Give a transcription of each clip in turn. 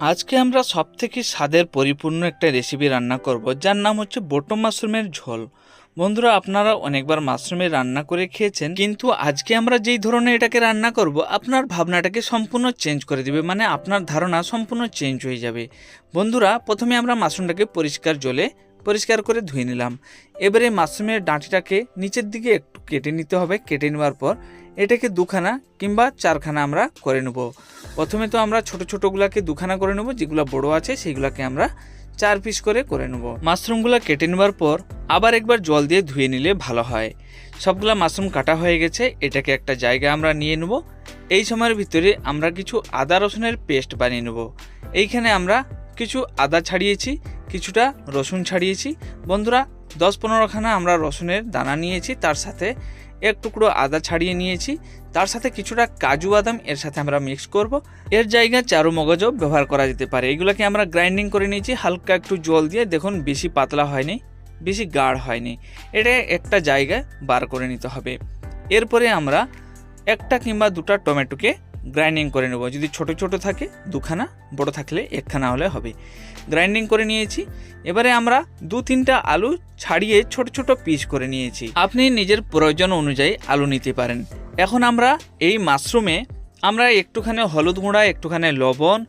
আজকে আমরা সব থেকে স্বাদের পরিপূর্ণ একটা রেসিপি রান্না করব, যার নাম হচ্ছে বটম মাশরুমের ঝোল। বন্ধুরা, আপনারা অনেকবার মাশরুমের রান্না করে খেয়েছেন, কিন্তু আজকে আমরা যেই ধরনের এটাকে রান্না করব, আপনার ভাবনাটাকে সম্পূর্ণ চেঞ্জ করে দেবে মানে আপনার ধারণা সম্পূর্ণ চেঞ্জ হয়ে যাবে। বন্ধুরা, প্রথমে আমরা মাশরুমটাকে পরিষ্কার জলে পরিষ্কার করে ধুয়ে নিলাম। এবারে মাশরুমের ডাঁটিটাকে নিচের দিকে একটু কেটে নিতে হবে। কেটে নেওয়ার পর এটাকে দুখানা কিংবা চারখানা আমরা করে নেব। প্রথমে তো আমরা ছোট ছোটোগুলোকে দুখানা করে নেব, যেগুলো বড় আছে সেইগুলোকে আমরা চার পিস করে করে নেব। মাশরুমগুলো কেটে নেবার পর আবার একবার জল দিয়ে ধুয়ে নিলে ভালো হয়। সবগুলা মাশরুম কাটা হয়ে গেছে, এটাকে একটা জায়গা আমরা নিয়ে নেব। এই সময়ের ভিতরে আমরা কিছু আদা রসুনের পেস্ট বানিয়ে নেব। এইখানে আমরা কিছু আদা ছাড়িয়েছি কিছুটা রসুন ছাড়িয়েছি। বন্ধুরা দশ পনেরোখানা আমরা রসুনের দানা নিয়েছি, তার সাথে এক টুকরো আদা ছাড়িয়ে নিয়েছি। তার সাথে কিছুটা কাজু বাদাম এর সাথে আমরা মিক্স করব। এর জায়গায় চারু মগজও ব্যবহার করা যেতে পারে। এগুলোকে আমরা গ্রাইন্ডিং করে নিয়েছি, হালকা একটু জল দিয়ে। দেখুন, বেশি পাতলা হয়নি, বেশি গাঢ় হয়নি। এটা একটা জায়গায় বার করে নিতে হবে। এরপরে আমরা একটা কিংবা দুটা টমেটোকে গ্রাইন্ডিং করে নেব। যদি ছোট ছোট থাকে, দুখানা, বড় থাকলে একখানা হলে হবে। গ্রাইন্ডিং করে নিয়েছি। এবারে আমরা দু তিনটা আলু ছাড়িয়ে ছোট ছোট পিস করে নিয়েছি। আপনি নিজের প্রয়োজন অনুযায়ী আলু নিতে পারেন। এখন আমরা এই মাশরুমে আমরা একটুখানি হলুদ গুঁড়া, একটুখানি লবণ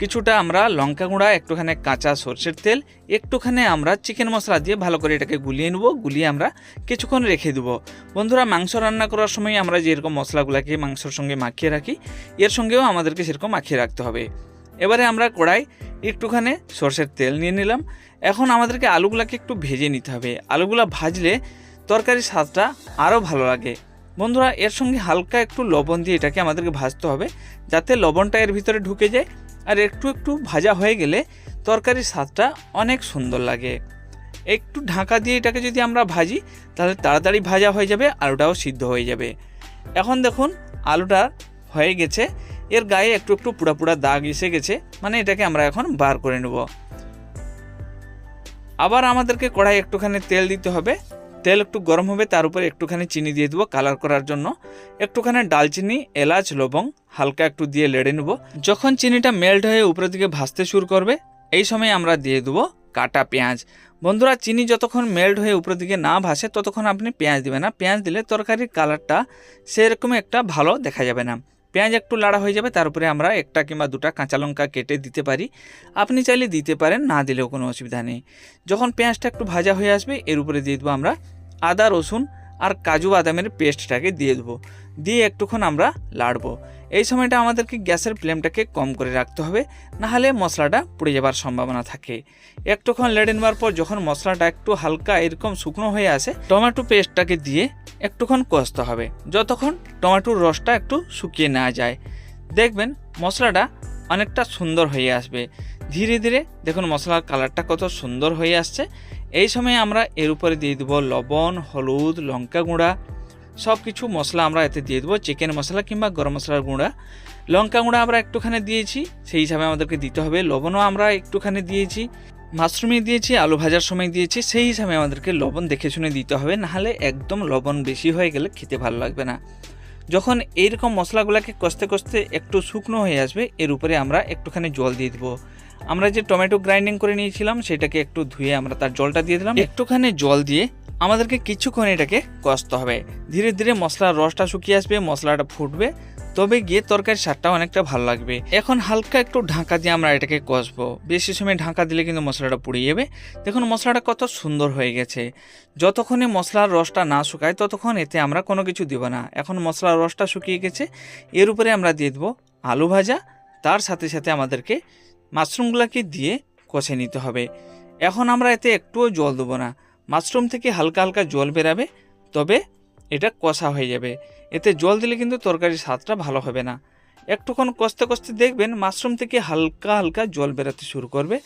কিছুটা আমরা লঙ্কা গুঁড়া, একটুখানি কাঁচা সর্ষের তেল, একটুখানি আমরা চিকেন মশলা দিয়ে ভালো করে এটাকে গুলিয়ে নেব, গুলিয়ে আমরা কিছুক্ষণ রেখে দেবো। বন্ধুরা, মাংস রান্না করার সময় আমরা যেরকম মশলাগুলোকে মাংসর সঙ্গে মাখিয়ে রাখি, এর সঙ্গেও আমাদেরকে সেরকম মাখিয়ে রাখতে হবে। এবারে আমরা কড়াই একটুখানি সর্ষের তেল নিয়ে নিলাম। এখন আমাদেরকে আলুগুলাকে একটু ভেজে নিতে হবে। আলুগুলা ভাজলে তরকারির স্বাদটা আরও ভালো লাগে। বন্ধুরা, এর সঙ্গে হালকা একটু লবণ দিয়ে এটাকে আমাদেরকে ভাজতে হবে, যাতে লবণটা এর ভিতরে ঢুকে যায়। আর একটু একটু ভাজা হয়ে গেলে তরকারির স্বাদটা অনেক সুন্দর লাগে। একটু ঢাকা দিয়ে এটাকে যদি আমরা ভাজি, তাহলে তাড়াতাড়ি ভাজা হয়ে যাবে আলুটাও সিদ্ধ হয়ে যাবে। এখন দেখুন, আলুটা হয়ে গেছে। এর গায়ে একটু একটু পুরা পুরা দাগ এসে গেছে। মানে এটাকে আমরা এখন বার করে নেব। আবার আমাদেরকে কড়াই একটুখানি তেল দিতে হবে। তেল একটু গরম হবে, তার উপরে একটুখানি চিনি দিয়ে দেবো কালার করার জন্য। একটুখানি ডালচিনি, এলাচ লবং হালকা একটু দিয়ে লেড়ে নেব। যখন চিনিটা মেল্ট হয়ে উপরের দিকে ভাজতে শুরু করবে, এই সময় আমরা দিয়ে দেবো কাটা পেঁয়াজ। বন্ধুরা, চিনি যতক্ষণ মেল্ট হয়ে উপরের দিকে না ভাসে, ততক্ষণ আপনি পেঁয়াজ দিবেন না। পেঁয়াজ দিলে তরকারির কালারটা সেরকম একটা ভালো দেখা যাবে না। পেঁয়াজ একটু লাড়া হয়ে যাবে তার উপরে আমরা একটা কিংবা দুটা কাঁচা লঙ্কা কেটে দিতে পারি। আপনি চাইলে দিতে পারেন, না দিলেও কোনো অসুবিধা নেই। যখন পেঁয়াজটা একটু ভাজা হয়ে আসবে, এর উপরে দিয়ে দেবো আমরা আদা, রসুন আর কাজু বাদামের পেস্টটাকে দিয়ে দেবো। দিয়ে একটুক্ষণ আমরা লাড়বো। এই সময়টা আমাদেরকে গ্যাসের ফ্লেমটাকে কম করে রাখতে হবে, নাহলে মশলাটা পুড়ে যাবার সম্ভাবনা থাকে। একটুক্ষণ লেড়ে নেওয়ার পর যখন মশলাটা একটু হালকা এরকম শুকনো হয়ে আসে, টমেটো পেস্টটাকে দিয়ে একটুক্ষণ কষতে হবে, যতক্ষণ টমেটোর রসটা একটু শুকিয়ে নেওয়া যায়। দেখবেন মশলাটা অনেকটা সুন্দর হয়ে আসবে। ধীরে ধীরে দেখুন মশলার কালারটা কত সুন্দর হয়ে আসছে। এই সময় আমরা এর উপরে দিয়ে দেবো লবণ, হলুদ, লঙ্কা গুঁড়া সব কিছু মশলা আমরা এতে দিয়ে দেবো চিকেন মশলা কিংবা গরম মশলার গুঁড়া। লঙ্কা গুঁড়া আমরা একটুখানি দিয়েছি, সেই হিসাবে আমাদেরকে দিতে হবে। লবণও আমরা একটুখানি দিয়েছি মাশরুমে দিয়েছি, আলু ভাজার সময় দিয়েছি, সেই হিসাবে আমাদেরকে লবণ দেখে শুনে দিতে হবে, নাহলে একদম লবণ বেশি হয়ে গেলে খেতে ভালো লাগবে না। যখন এইরকম মশলাগুলোকে কষতে কষতে একটু শুকনো হয়ে আসবে, এর উপরে আমরা একটুখানি জল দিয়ে দেবো। আমরা যে টমেটো গ্রাইন্ডিং করে নিয়েছিলাম, সেটাকে একটু ধুয়ে আমরা তার জলটা দিয়ে দিলাম। একটুখানি জল দিয়ে আমাদেরকে কিছুক্ষণ এটাকে কষতে হবে। ধীরে ধীরে মশলার রসটা শুকিয়ে আসবে, মশলাটা ফুটবে। তবে গিয়ে তরকারির স্বাদটা অনেকটা ভালো লাগবে। এখন হালকা একটু ঢাকা দিয়ে আমরা এটাকে কষবো। বেশি সময় ঢাকা দিলে কিন্তু মশলাটা পুড়ে যাবে। দেখুন, মশলাটা কত সুন্দর হয়ে গেছে। যতক্ষণে মশলার রসটা না শুকায়, ততক্ষণ এতে আমরা কোনো কিছু দেবো না। এখন মশলার রসটা শুকিয়ে গেছে। এর উপরে আমরা দিয়ে দেবো আলু ভাজা। তার সাথে সাথে আমাদেরকে মাশরুমগুলোকে দিয়ে কষে নিতে হবে। এখন আমরা এতে একটুও জল দেবো না। মাশরুম থেকে হালকা হালকা জল বেরাবে, তবে এটা কষা হয়ে যাবে। এতে জল দিলে কিন্তু তরকারির স্বাদটা ভালো হবে না। একটুক্ষণ কষতে কষতে দেখবেন মাশরুম থেকে হালকা হালকা জল বেরাতে শুরু করবে,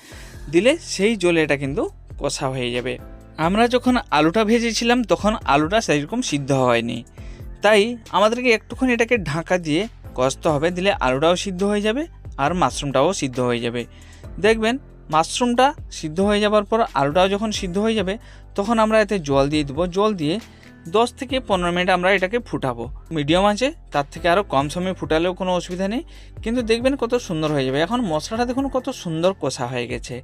দিলে সেই জলে এটা কিন্তু কষা হয়ে যাবে। আমরা যখন আলুটা ভেজেছিলাম, তখন আলুটা সেরকম সিদ্ধ হয়নি। তাই আমাদেরকে একটুক্ষণ এটাকে ঢাকা দিয়ে কষতে হবে, দিলে আলুটাও সিদ্ধ হয়ে যাবে আর মাশরুমটাও সিদ্ধ হয়ে যাবে। দেখবেন মাশরুমটা সিদ্ধ হয়ে যাবার পর আলুটাও যখন সিদ্ধ হয়ে যাবে, তখন আমরা এতে জল দিয়ে দেবো। জল দিয়ে দশ থেকে পনেরো মিনিট আমরা এটাকে ফুটাবো। মিডিয়াম আছে, তার থেকে আরও কম সময় ফুটালেও কোনো অসুবিধা নেই। কিন্তু দেখবেন কত সুন্দর হয়ে যাবে। এখন মশলাটা দেখুন কত সুন্দর কষা হয়ে গেছে।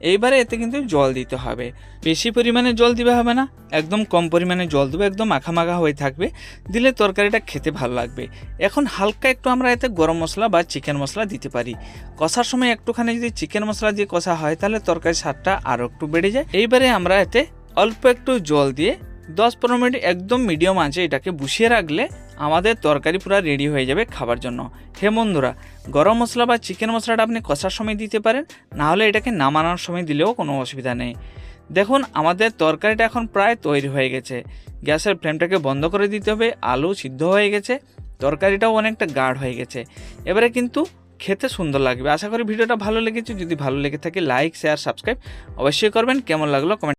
এইবারে এতে কিন্তু জল দিতে হবে। বেশি পরিমাণে জল দিবে হবে না। একদম কম পরিমাণে জল দেবো, একদম মাখা হয়ে থাকবে। দিলে তরকারিটা খেতে ভালো লাগবে। এখন হালকা একটু আমরা এতে গরম মশলা বা চিকেন মশলা দিতে পারি। কষার সময় একটুখানি যদি চিকেন মশলা দিয়ে কষা হয়, তাহলে তরকারির স্বাদটা আরও একটু বেড়ে যায়। এইবারে আমরা এতে অল্প একটু জল দিয়ে দশ পনেরো মিনিট একদম মিডিয়াম আঁচে এটাকে বসিয়ে রাখলে আমাদের তরকারি পুরো রেডি হয়ে যাবে খাবার জন্য। হে বন্ধুরা, গরম মশলা বা চিকেন মশলাটা আপনি কষার সময় দিতে পারেন, না হলে এটাকে নামানোর সময় দিলেও কোনো অসুবিধা নেই। দেখুন, আমাদের তরকারিটা এখন প্রায় তৈরি হয়ে গেছে। গ্যাসের ফ্লেমটাকে বন্ধ করে দিতে হবে, আলু সিদ্ধ হয়ে গেছে, তরকারিটাও অনেকটা গাঢ় হয়ে গেছে। এবারে কিন্তু খেতে সুন্দর লাগবে। আশা করি ভিডিওটা ভালো লেগেছে। যদি ভালো লেগে থাকে লাইক শেয়ার সাবস্ক্রাইব অবশ্যই করবেন। কেমন লাগল কমেন্ট